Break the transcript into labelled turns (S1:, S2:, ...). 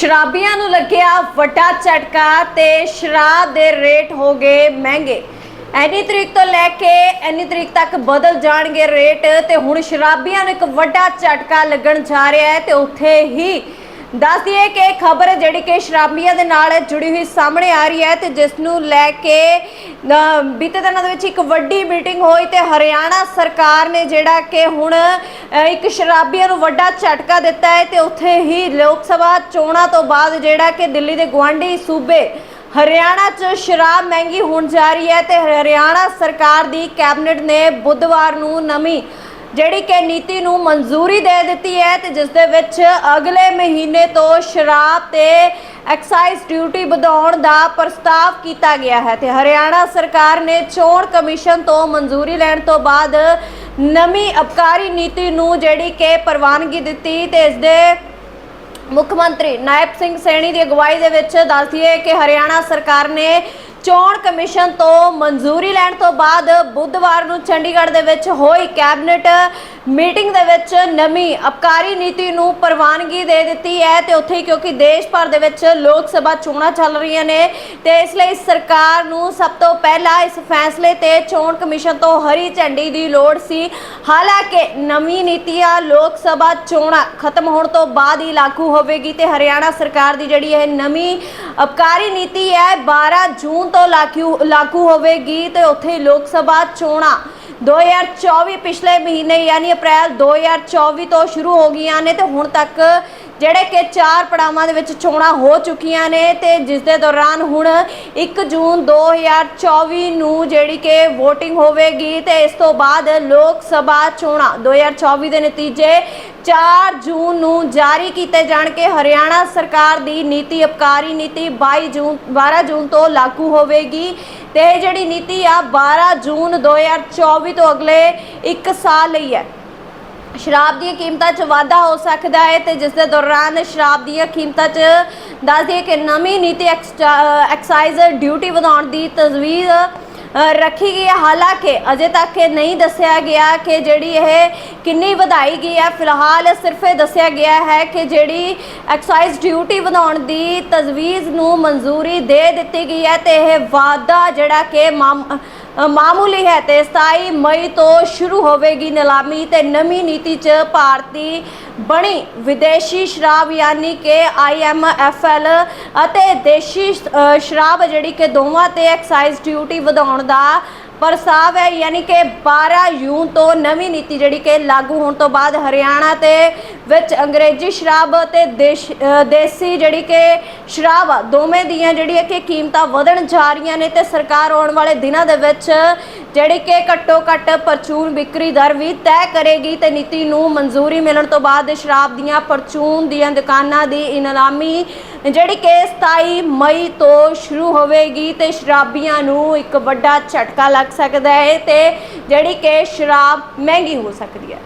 S1: ਸ਼ਰਾਬੀਆਂ ਨੂੰ ਲੱਗਿਆ ਵੱਡਾ ਝਟਕਾ ਤੇ ਸ਼ਰਾਬ ਦੇ ਰੇਟ ਹੋ ਗਏ ਮਹਿੰਗੇ। ਐਨੀ ਤਰੀਕ ਤੋਂ ਲੈ ਕੇ ਐਨੀ ਤਰੀਕ ਤੱਕ ਬਦਲ ਜਾਣਗੇ ਰੇਟ ਤੇ ਹੁਣ ਸ਼ਰਾਬੀਆਂ ਨੂੰ ਇੱਕ ਵੱਡਾ ਝਟਕਾ ਲੱਗਣ ਜਾ ਰਿਹਾ ਹੈ ਤੇ ਉੱਥੇ ਹੀ ਦੱਸ ਦਈਏ ਕਿ ਖਬਰ ਜਿਹੜੀ ਕਿ ਸ਼ਰਾਬੀਆਂ ਦੇ ਨਾਲ ਜੁੜੀ ਹੋਈ ਸਾਹਮਣੇ ਆ ਰਹੀ ਹੈ ਤੇ ਜਿਸ ਨੂੰ ਲੈ ਕੇ ਬੀਤੇ ਦਿਨਾਂ ਦੇ ਵਿੱਚ ਇੱਕ ਵੱਡੀ ਮੀਟਿੰਗ ਹੋਈ ਤੇ ਹਰਿਆਣਾ ਸਰਕਾਰ ਨੇ ਜਿਹੜਾ ਕਿ ਹੁਣ ਇੱਕ ਸ਼ਰਾਬੀਆਂ ਨੂੰ ਵੱਡਾ ਝਟਕਾ ਦਿੱਤਾ ਹੈ ਤੇ ਉੱਥੇ ਹੀ ਲੋਕ ਸਭਾ ਚੋਣਾਂ ਤੋਂ ਬਾਅਦ ਜਿਹੜਾ ਕਿ ਦਿੱਲੀ ਦੇ ਗਵਾਂਢੀ ਸੂਬੇ ਹਰਿਆਣਾ 'ਚ ਸ਼ਰਾਬ ਮਹਿੰਗੀ ਹੋਣ ਜਾ ਰਹੀ ਹੈ ਤੇ ਹਰਿਆਣਾ ਸਰਕਾਰ ਦੀ ਕੈਬਨਿਟ ਨੇ ਬੁੱਧਵਾਰ ਨੂੰ ਨਵੀਂ ਜਿਹੜੀ ਕਿ ਨੀਤੀ ਨੂੰ ਮਨਜ਼ੂਰੀ ਦੇ ਦਿੱਤੀ ਹੈ ਤੇ ਜਿਸ ਦੇ ਵਿੱਚ ਅਗਲੇ ਮਹੀਨੇ ਤੋਂ ਸ਼ਰਾਬ ਤੇ ਐਕਸਾਈਜ਼ ਡਿਊਟੀ ਵਧਾਉਣ ਦਾ ਪ੍ਰਸਤਾਵ ਕੀਤਾ ਗਿਆ ਹੈ ਤੇ ਹਰਿਆਣਾ ਸਰਕਾਰ ਨੇ ਚੋਣ ਕਮਿਸ਼ਨ ਤੋਂ ਮਨਜ਼ੂਰੀ ਲੈਣ ਤੋਂ ਬਾਅਦ ਨਵੀਂ ਅਬਕਾਰੀ ਨੀਤੀ ਨੂੰ ਜਿਹੜੀ ਕਿ ਪ੍ਰਵਾਨਗੀ ਦਿੱਤੀ ਤੇ ਇਸ ਦੇ ਮੁੱਖ ਮੰਤਰੀ ਨਾਇਬ ਸਿੰਘ ਸੈਣੀ ਦੀ ਅਗਵਾਈ ਦੇ ਵਿੱਚ ਦੱਸਦੀ ਹੈ ਕਿ ਹਰਿਆਣਾ ਸਰਕਾਰ ਨੇ ਚੋਣ ਕਮਿਸ਼ਨ ਤੋਂ ਮਨਜ਼ੂਰੀ ਲੈਣ ਤੋਂ ਬਾਅਦ ਬੁੱਧਵਾਰ ਨੂੰ ਚੰਡੀਗੜ੍ਹ ਦੇ ਵਿੱਚ ਹੋਈ ਕੈਬਨਿਟ ਮੀਟਿੰਗ ਦੇ ਵਿੱਚ ਨਵੀਂ ਅਬਕਾਰੀ ਨੀਤੀ ਨੂੰ ਪ੍ਰਵਾਨਗੀ ਦੇ ਦਿੱਤੀ ਹੈ ਤੇ ਉੱਥੇ ਹੀ ਕਿਉਂਕਿ ਦੇਸ਼ ਭਰ ਦੇ ਵਿੱਚ ਲੋਕ ਸਭਾ ਚੋਣਾਂ ਚੱਲ ਰਹੀਆਂ ਨੇ ਤੇ ਇਸ ਲਈ ਸਰਕਾਰ ਨੂੰ ਸਭ ਤੋਂ ਪਹਿਲਾਂ ਇਸ ਫੈਸਲੇ ਤੇ ਚੋਣ ਕਮਿਸ਼ਨ ਤੋਂ ਹਰੀ ਝੰਡੀ ਦੀ ਲੋੜ ਸੀ। ਹਾਲਾਂਕਿ ਨਵੀਂ ਨੀਤੀਆਂ ਲੋਕ ਸਭਾ ਚੋਣਾਂ ਖਤਮ ਹੋਣ ਤੋਂ ਬਾਅਦ ਹੀ ਲਾਗੂ ਹੋਵੇਗੀ ਤੇ ਹਰਿਆਣਾ ਸਰਕਾਰ ਦੀ ਜਿਹੜੀ ਇਹ ਨਵੀਂ ਅਬਕਾਰੀ ਨੀਤੀ ਹੈ 12 ਜੂਨ ਤੋਂ ਲਾਗੂ ਲਾਗੂ ਹੋਵੇਗੀ ਤੇ ਉੱਥੇ ਲੋਕ ਸਭਾ ਚੋਣਾਂ। 2024 ਪਿਛਲੇ ਮਹੀਨੇ, ਯਾਨੀ ਅਪ੍ਰੈਲ 2024 ਤੋਂ ਸ਼ੁਰੂ ਹੋ ਗਈਆਂ ਨੇ ਤੇ ਹੁਣ ਤੱਕ ਜਿਹੜੇ ਕਿ ਚਾਰ ਪੜਾਵਾਂ ਦੇ ਵਿੱਚ ਚੋਣਾਂ ਹੋ ਚੁੱਕੀਆਂ ਨੇ ਤੇ ਜਿਸ ਦੇ ਦੌਰਾਨ ਹੁਣ 1 ਜੂਨ 2024 ਨੂੰ ਜਿਹੜੀ ਕਿ VOTING ਹੋਵੇਗੀ ਤੇ ਇਸ ਤੋਂ ਬਾਅਦ ਲੋਕ ਸਭਾ ਚੋਣਾਂ 2024 ਦੇ ਨਤੀਜੇ 4 ਜੂਨ ਨੂੰ ਜਾਰੀ ਕੀਤੇ ਜਾਣਗੇ। ਹਰਿਆਣਾ ਸਰਕਾਰ ਦੀ ਨੀਤੀ ਅਬਕਾਰੀ ਨੀਤੀ 22 ਜੂਨ 12 ਜੂਨ ਤੋਂ ਲਾਗੂ ਹੋਵੇਗੀ ਤੇ ਇਹ ਜਿਹੜੀ ਨੀਤੀ ਆ 12 ਜੂਨ 2024 ਤੋਂ ਅਗਲੇ 1 ਸਾਲ ਲਈ ਹੈ। ਸ਼ਰਾਬ ਦੀਆਂ ਕੀਮਤਾਂ 'ਚ ਵਾਧਾ ਹੋ ਸਕਦਾ ਹੈ ਤੇ ਜਿਸ ਦੇ ਦੌਰਾਨ ਸ਼ਰਾਬ ਦੀਆਂ ਕੀਮਤਾਂ 'ਚ ਦੱਸ ਦਈਏ ਕਿ ਨਵੀਂ ਨੀਤੀ ਐਕਸਟਾ- ਐਕਸਾਈਜ਼ ਡਿਊਟੀ ਵਧਾਉਣ ਦੀ ਤਜਵੀਜ਼ ਰੱਖੀ ਗਈ ਹੈ। ਹਾਲਾਂਕਿ ਅਜੇ ਤੱਕ ਇਹ ਨਹੀਂ ਦੱਸਿਆ ਗਿਆ ਕਿ ਜਿਹੜੀ ਇਹ ਕਿੰਨੀ ਵਧਾਈ ਗਈ ਹੈ। ਫਿਲਹਾਲ ਸਿਰਫ ਇਹ ਦੱਸਿਆ ਗਿਆ ਹੈ ਕਿ ਜਿਹੜੀ ਐਕਸਾਈਜ਼ ਡਿਊਟੀ ਵਧਾਉਣ ਦੀ ਤਜਵੀਜ਼ ਨੂੰ ਮਨਜ਼ੂਰੀ ਦੇ ਦਿੱਤੀ ਗਈ ਹੈ ਤੇ ਇਹ ਵਾਅਦਾ ਜਿਹੜਾ ਕਿ ਮਾਮ- ਮਾਮੂਲੀ ਹੈ ਤੇ 27 ਮਈ ਤੋਂ ਸ਼ੁਰੂ ਹੋਵੇਗੀ ਨਿਲਾਮੀ ਤੇ ਨਵੀਂ ਨੀਤੀ 'ਚ ਭਾਰਤੀ ਬਣੀ ਵਿਦੇਸ਼ੀ ਸ਼ਰਾਬ ਯਾਨੀ ਕਿ IMFL ਅਤੇ ਦੇਸ਼ੀ ਅ, ਸ਼ਰਾਬ ਜਿਹੜੀ ਕਿ ਦੋਵਾਂ ਤੇ ਐਕਸਾਈਜ਼ ਡਿਊਟੀ ਵਧਾਉਣ ਦਾ ਪਰ ਪ੍ਰਸਤਾਵ ਹੈ, ਯਾਨੀ ਕਿ 12 ਜੂਨ ਤੋਂ ਨਵੀਂ ਨੀਤੀ ਜਿਹੜੀ ਕਿ ਲਾਗੂ ਹੋਣ ਤੋਂ ਬਾਅਦ ਹਰਿਆਣਾ ਤੇ ਵਿੱਚ ਅੰਗਰੇਜ਼ੀ ਸ਼ਰਾਬ ਤੇ ਦੇਸ਼ ਦੇਸੀ ਜਿਹੜੀ ਕਿ ਸ਼ਰਾਬ, ਦੋਵੇਂ ਦੀਆਂ ਜਿਹੜੀਆਂ ਕਿ ਕੀਮਤਾਂ ਵਧਣ ਜਾ ਰਹੀਆਂ ਨੇ ਤੇ ਸਰਕਾਰ ਆਉਣ ਵਾਲੇ ਦਿਨਾਂ ਦੇ ਵਿੱਚ ਜਿਹੜੀ ਕਿ ਘੱਟੋ ਘੱਟ ਪਰਚੂਨ ਵਿਕਰੀ ਦਰ ਵੀ ਤੈਅ ਕਰੇਗੀ ਤੇ ਨੀਤੀ ਨੂੰ ਮਨਜ਼ੂਰੀ ਮਿਲਣ ਤੋਂ ਬਾਅਦ ਸ਼ਰਾਬ ਦੀਆਂ ਪਰਚੂਨ ਦੀਆਂ ਦੁਕਾਨਾਂ ਦੀ ਇਨਾਮੀ, ਜਿਹੜੀ ਕਿ 27 ਮਈ ਤੋਂ ਸ਼ੁਰੂ ਹੋਵੇਗੀ ਤੇ ਸ਼ਰਾਬੀਆਂ ਨੂੰ ਇੱਕ ਵੱਡਾ ਝਟਕਾ ਲੱਗ ਸਕਦਾ ਹੈ ਤੇ ਜਿਹੜੀ ਕਿ ਸ਼ਰਾਬ ਮਹਿੰਗੀ ਹੋ ਸਕਦੀ ਹੈ।